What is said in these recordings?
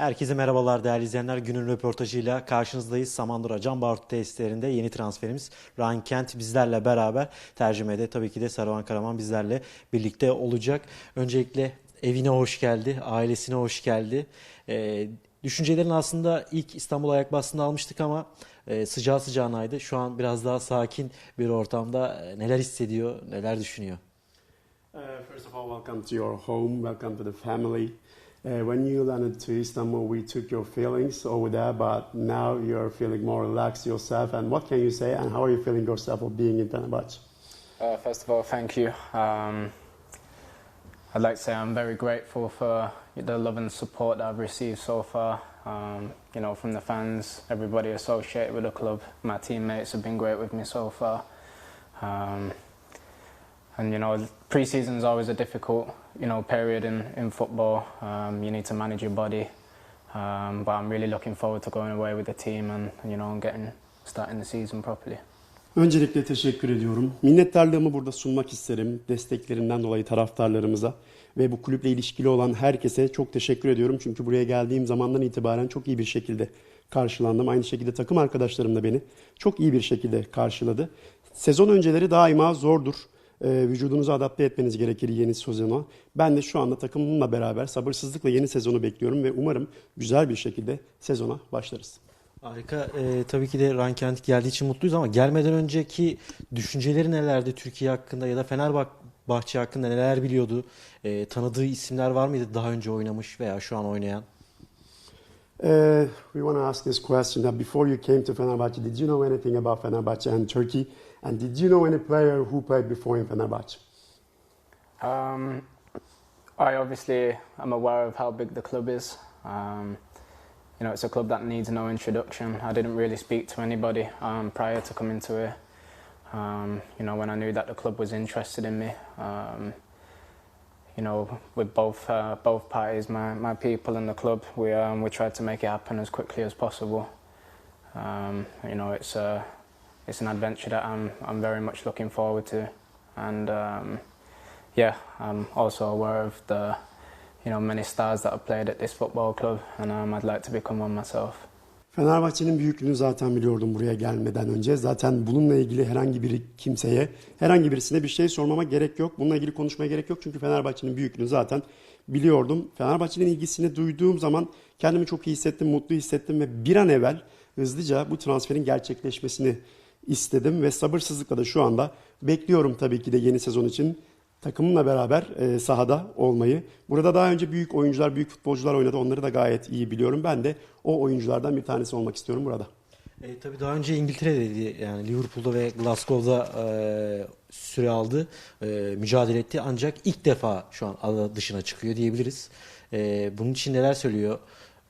Herkese merhabalar değerli izleyenler. Günün röportajıyla karşınızdayız. Samandıra Can Bartu tesislerinde yeni transferimiz Ryan Kent bizlerle beraber tercümede tabii ki de Saruhan Karaman bizlerle birlikte olacak. Öncelikle evine hoş geldi, ailesine hoş geldi. Ee, düşüncelerin aslında ilk İstanbul ayak bastığında almıştık ama e, sıcağı sıcağınaydı. Şu an biraz daha sakin bir ortamda e, neler hissediyor, neler düşünüyor? Uh, first of all, welcome to your home. Welcome to the family. Uh, when you landed to Istanbul, we took your feelings over there, but now you're feeling more relaxed yourself. And what can you say? And how are you feeling yourself of being in Fenerbahce? Uh, first of all, thank you. Um, I'd like to say I'm very grateful for the love and support that I've received so far. Um, you know, from the fans, everybody associated with the club. My teammates have been great with me so far. Um, and you know, pre-season is always a difficult, you know, period in in football. Um, you need to manage your body. Um, but I'm really looking forward to going away with the team and you know, and getting starting the season properly. Öncelikle teşekkür ediyorum. Minnettarlığımı burada sunmak isterim. Desteklerinden dolayı taraftarlarımıza ve bu kulüple ilişkili olan herkese çok teşekkür ediyorum. Çünkü buraya geldiğim zamandan itibaren çok iyi bir şekilde karşılandım. Aynı şekilde takım arkadaşlarım da beni çok iyi bir şekilde karşıladı. Sezon önceleri daima zordur. Ee, vücudunuzu adapte etmeniz gerekir yeni sezona. Ben de şu anda takımımla beraber sabırsızlıkla yeni sezonu bekliyorum ve umarım güzel bir şekilde sezona başlarız. Harika. Ee, tabii ki de Ryan Kent geldiği için mutluyuz ama gelmeden önceki düşünceleri nelerdi Türkiye hakkında ya da Fenerbahçe hakkında neler biliyordu? Ee, tanıdığı isimler var mıydı daha önce oynamış veya şu an oynayan? Uh, we want to ask this question that before you came to Fenerbahce, did you know anything about Fenerbahce and Turkey? And did you know any player who played before in Fenerbahce? Um, I obviously am aware of how big the club is. Um, you know, it's a club that needs no introduction. I didn't really speak to anybody um, prior to coming to here. Um, you know, when I knew that the club was interested in me. Um, you know, with both uh, both parties, my, my people and the club, we um, we tried to make it happen as quickly as possible. Um, you know, it's a it's an adventure that I'm I'm very much looking forward to, and um, yeah, I'm also aware of the you know many stars that have played at this football club, and um, I'd like to become one myself. Fenerbahçe'nin büyüklüğünü zaten biliyordum buraya gelmeden önce. Zaten bununla ilgili herhangi bir kimseye, herhangi birisine bir şey sormama gerek yok. Bununla ilgili konuşmaya gerek yok çünkü Fenerbahçe'nin büyüklüğünü zaten biliyordum. Fenerbahçe'nin ilgisini duyduğum zaman kendimi çok iyi hissettim, mutlu hissettim ve bir an evvel hızlıca bu transferin gerçekleşmesini istedim ve sabırsızlıkla da şu anda bekliyorum tabii ki de yeni sezon için takımımla beraber e, sahada olmayı. Burada daha önce büyük oyuncular, büyük futbolcular oynadı. Onları da gayet iyi biliyorum. Ben de o oyunculardan bir tanesi olmak istiyorum burada. E, tabii daha önce İngiltere'deydi yani Liverpool'da ve Glasgow'da e, süre aldı, e, mücadele etti ancak ilk defa şu an ada dışına çıkıyor diyebiliriz. E, bunun için neler söylüyor,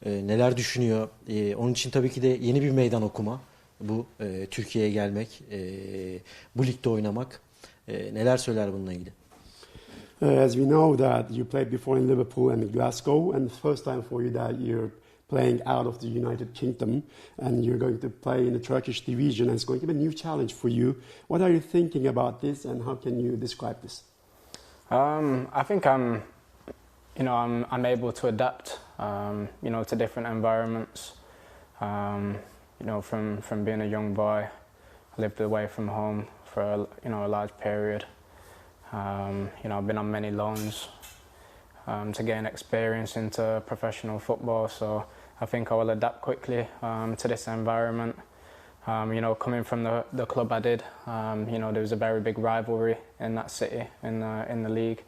e, neler düşünüyor? E, onun için tabii ki de yeni bir meydan okuma bu e, Türkiye'ye gelmek, e, bu ligde oynamak. E, neler söyler bununla ilgili? Uh, as we know that you played before in Liverpool and in Glasgow, and the first time for you that you're playing out of the United Kingdom, and you're going to play in the Turkish division, and it's going to be a new challenge for you. What are you thinking about this, and how can you describe this? Um, I think I'm, you know, I'm I'm able to adapt, um, you know, to different environments. Um, you know, from from being a young boy, I lived away from home for a, you know a large period. Um, you know, I've been on many loans um, to gain experience into professional football. So I think I will adapt quickly um, to this environment. Um, you know, coming from the, the club I did, um, you know, there was a very big rivalry in that city in the in the league.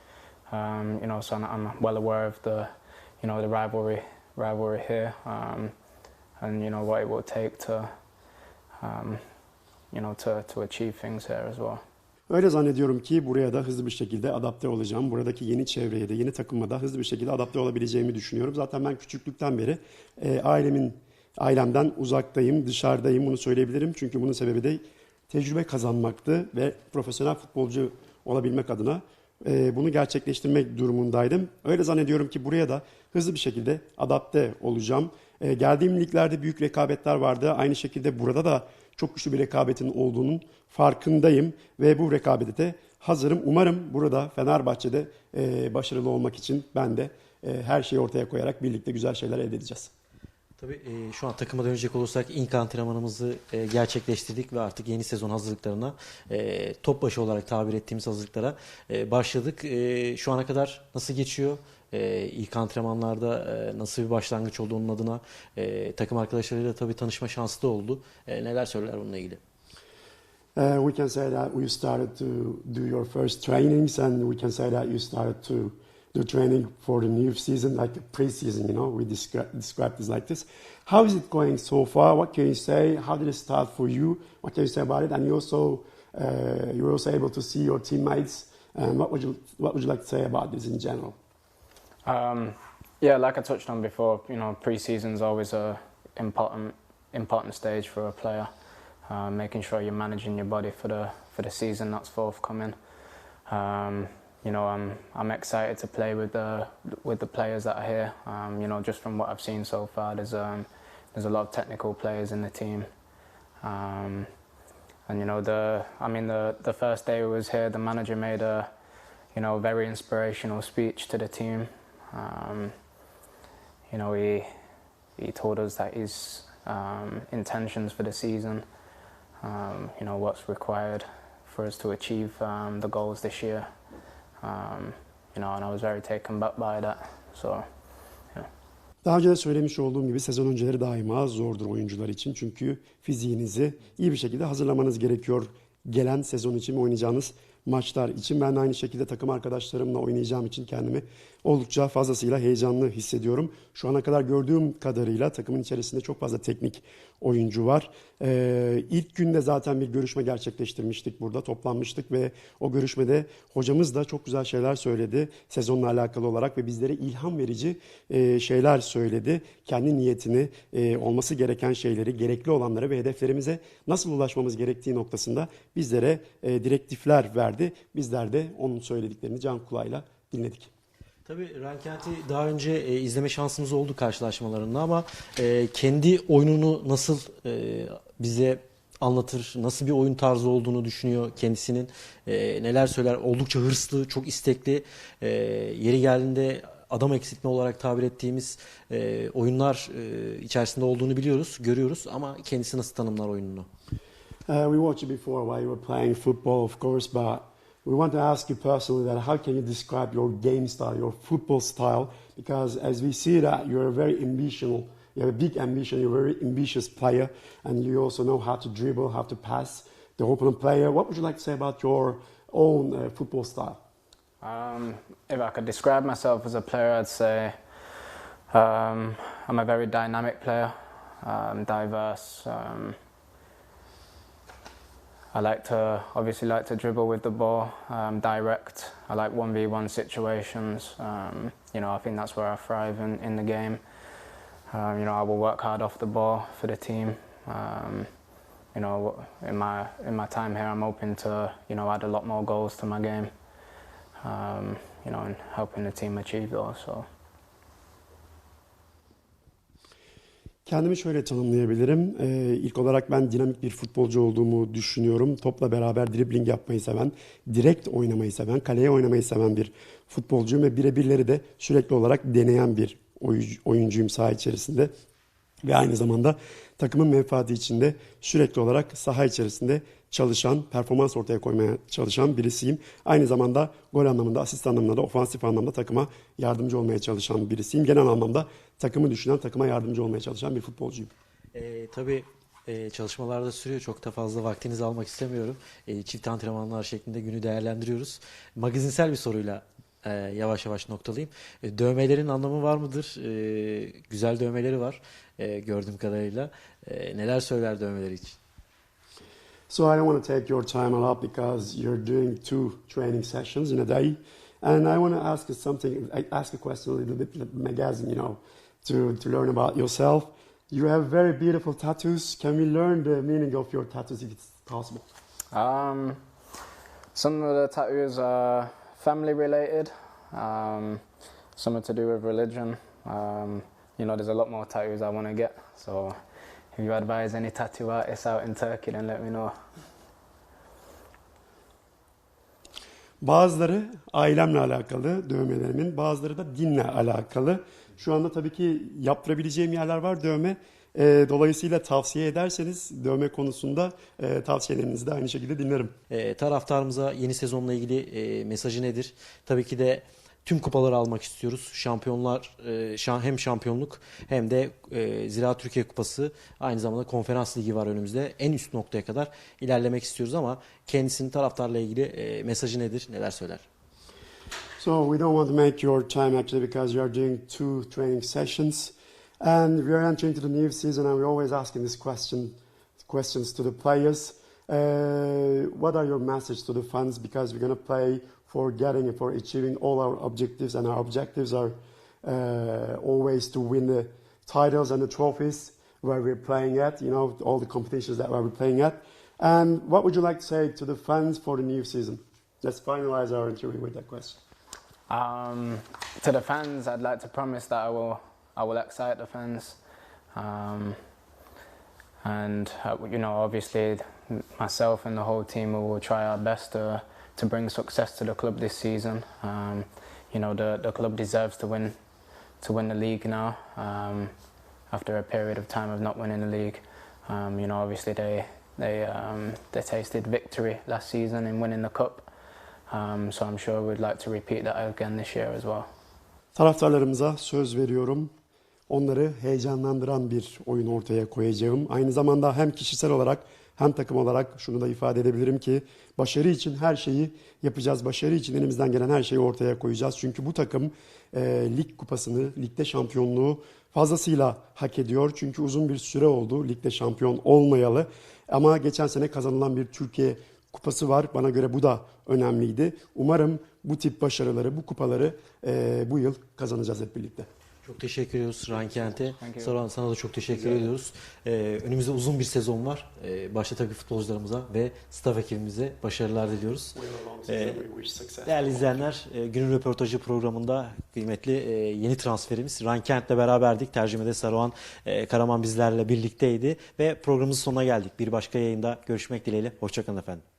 Um, you know, so I'm, I'm well aware of the, you know, the rivalry rivalry here, and you know what it will take to, um, you know, to to achieve things here as well. Öyle zannediyorum ki buraya da hızlı bir şekilde adapte olacağım. Buradaki yeni çevreye de, yeni takıma da hızlı bir şekilde adapte olabileceğimi düşünüyorum. Zaten ben küçüklükten beri e, ailemin ailemden uzaktayım, dışarıdayım bunu söyleyebilirim. Çünkü bunun sebebi de tecrübe kazanmaktı ve profesyonel futbolcu olabilmek adına e, bunu gerçekleştirmek durumundaydım. Öyle zannediyorum ki buraya da hızlı bir şekilde adapte olacağım. E, geldiğim liglerde büyük rekabetler vardı. Aynı şekilde burada da çok güçlü bir rekabetin olduğunun farkındayım ve bu rekabete de hazırım. Umarım burada Fenerbahçe'de e, başarılı olmak için ben de e, her şeyi ortaya koyarak birlikte güzel şeyler elde edeceğiz. Tabii e, şu an takıma dönecek olursak ilk antrenmanımızı e, gerçekleştirdik ve artık yeni sezon hazırlıklarına e, top başı olarak tabir ettiğimiz hazırlıklara e, başladık. E, şu ana kadar nasıl geçiyor? E, ilk antrenmanlarda e, nasıl bir başlangıç oldu onun adına? E, takım arkadaşlarıyla tabii tanışma şansı da oldu. E, neler söyler bununla ilgili? Uh, we can say that you started to do your first trainings, and we can say that you started to do training for the new season, like pre-season. You know, we describe describe this like this. How is it going so far? What can you say? How did it start for you? What can you say about it? And you also uh, you were also able to see your teammates. And what would you what would you like to say about this in general? Um, yeah, like I touched on before, you know, pre-season's always a important important stage for a player. Uh, making sure you're managing your body for the for the season that's forthcoming. Um, you know, I'm I'm excited to play with the with the players that are here. Um, you know, just from what I've seen so far, there's um, there's a lot of technical players in the team. Um, and you know, the I mean, the the first day we was here, the manager made a you know very inspirational speech to the team. Um, you know, he he told us that his um, intentions for the season. Um, you know what's required for us to achieve the goals this year. Um, you know, and I was very taken back by that. So, Daha önce de söylemiş olduğum gibi sezon önceleri daima zordur oyuncular için. Çünkü fiziğinizi iyi bir şekilde hazırlamanız gerekiyor. Gelen sezon için oynayacağınız maçlar için. Ben de aynı şekilde takım arkadaşlarımla oynayacağım için kendimi oldukça fazlasıyla heyecanlı hissediyorum. Şu ana kadar gördüğüm kadarıyla takımın içerisinde çok fazla teknik oyuncu var. Ee, ilk günde zaten bir görüşme gerçekleştirmiştik burada, toplanmıştık ve o görüşmede hocamız da çok güzel şeyler söyledi sezonla alakalı olarak ve bizlere ilham verici e, şeyler söyledi. Kendi niyetini, e, olması gereken şeyleri, gerekli olanları ve hedeflerimize nasıl ulaşmamız gerektiği noktasında bizlere e, direktifler verdi. Bizler de onun söylediklerini can kulağıyla dinledik. Tabii Rankent'i daha önce e, izleme şansımız oldu karşılaşmalarında ama e, kendi oyununu nasıl e, bize anlatır, nasıl bir oyun tarzı olduğunu düşünüyor kendisinin, e, neler söyler, oldukça hırslı, çok istekli, e, yeri geldiğinde adam eksiltme olarak tabir ettiğimiz e, oyunlar e, içerisinde olduğunu biliyoruz, görüyoruz ama kendisi nasıl tanımlar oyununu? Uh, we watched it before while you were playing football, of course, but we want to ask you personally that how can you describe your game style, your football style? Because as we see that you're a very ambitional, you have a big ambition, you're a very ambitious player, and you also know how to dribble, how to pass the opponent player. What would you like to say about your own uh, football style? um, if I could describe myself as a player, I'd say um, I'm a very dynamic player, um, diverse. I like to obviously like to dribble with the ball, um, direct. I like one v one situations. Um, you know, I think that's where I thrive in, in the game. Um, you know, I will work hard off the ball for the team. Um, you know, in my in my time here, I'm hoping to you know add a lot more goals to my game. Um, you know, and helping the team achieve those. So. Kendimi şöyle tanımlayabilirim. Ee, ilk olarak ben dinamik bir futbolcu olduğumu düşünüyorum. Topla beraber dribbling yapmayı seven, direkt oynamayı seven, kaleye oynamayı seven bir futbolcuyum ve birebirleri de sürekli olarak deneyen bir oyuncu- oyuncuyum saha içerisinde. Ve aynı zamanda takımın menfaati içinde sürekli olarak saha içerisinde çalışan, performans ortaya koymaya çalışan birisiyim. Aynı zamanda gol anlamında, asist anlamında da ofansif anlamda takıma yardımcı olmaya çalışan birisiyim. Genel anlamda takımı düşünen, takıma yardımcı olmaya çalışan bir futbolcuyum. E, tabii e, çalışmalarda sürüyor. Çok da fazla vaktinizi almak istemiyorum. E, çift antrenmanlar şeklinde günü değerlendiriyoruz. Magazinsel bir soruyla e, yavaş yavaş noktalayayım. E, dövmelerin anlamı var mıdır? E, güzel dövmeleri var e, gördüğüm kadarıyla. E, neler söyler dövmeleri için? So I don't want to take your time a lot because you're doing two training sessions in a day, and I want to ask you something. I ask a question a little bit like magazine, you know, to to learn about yourself. You have very beautiful tattoos. Can we learn the meaning of your tattoos if it's possible? Um, some of the tattoos are family related. Um, some are to do with religion. Um, you know, there's a lot more tattoos I want to get. So, if you advise any tattoo artists out in Turkey, then let me know. Bazıları ailemle alakalı dövmelerimin, bazıları da dinle alakalı. Şu anda tabii ki yaptırabileceğim yerler var dövme. Ee, dolayısıyla tavsiye ederseniz dövme konusunda e, tavsiyelerinizi de aynı şekilde dinlerim. E, taraftarımıza yeni sezonla ilgili e, mesajı nedir? Tabii ki de tüm kupaları almak istiyoruz. Şampiyonlar e, hem şampiyonluk hem de e, Zira Türkiye Kupası aynı zamanda konferans ligi var önümüzde. En üst noktaya kadar ilerlemek istiyoruz ama kendisinin taraftarla ilgili e, mesajı nedir? Neler söyler? So we don't want to make your time actually because you are doing two training sessions, and we are entering to the new season, and we're always asking this question, questions to the players. Uh, what are your message to the fans? Because we're going to play for getting and for achieving all our objectives, and our objectives are uh, always to win the titles and the trophies where we're playing at. You know, all the competitions that we're playing at. And what would you like to say to the fans for the new season? Let's finalize our interview with that question. Um, to the fans, I'd like to promise that I will, I will excite the fans, um, and uh, you know, obviously, myself and the whole team will try our best to to bring success to the club this season. Um, you know, the the club deserves to win, to win the league now. Um, after a period of time of not winning the league, um, you know, obviously they they um, they tasted victory last season in winning the cup. Um, so I'm sure we'd like to repeat that again this year as well. Taraftarlarımıza söz veriyorum. Onları heyecanlandıran bir oyun ortaya koyacağım. Aynı zamanda hem kişisel olarak hem takım olarak şunu da ifade edebilirim ki başarı için her şeyi yapacağız. Başarı için elimizden gelen her şeyi ortaya koyacağız. Çünkü bu takım e, lig kupasını, ligde şampiyonluğu fazlasıyla hak ediyor. Çünkü uzun bir süre oldu ligde şampiyon olmayalı. Ama geçen sene kazanılan bir Türkiye kupası var. Bana göre bu da önemliydi. Umarım bu tip başarıları, bu kupaları e, bu yıl kazanacağız hep birlikte. Çok teşekkür ediyoruz Ryan Kent'e. Thank you. Saruhan sana da çok teşekkür ediyoruz. Ee, önümüzde uzun bir sezon var. Ee, başta tabii futbolcularımıza ve staff ekibimize başarılar diliyoruz. Ee, Değerli izleyenler, e, günün röportajı programında kıymetli e, yeni transferimiz Ryan Kent'le beraberdik. Tercümede Saruhan e, Karaman bizlerle birlikteydi ve programımızın sonuna geldik. Bir başka yayında görüşmek dileğiyle. Hoşçakalın efendim.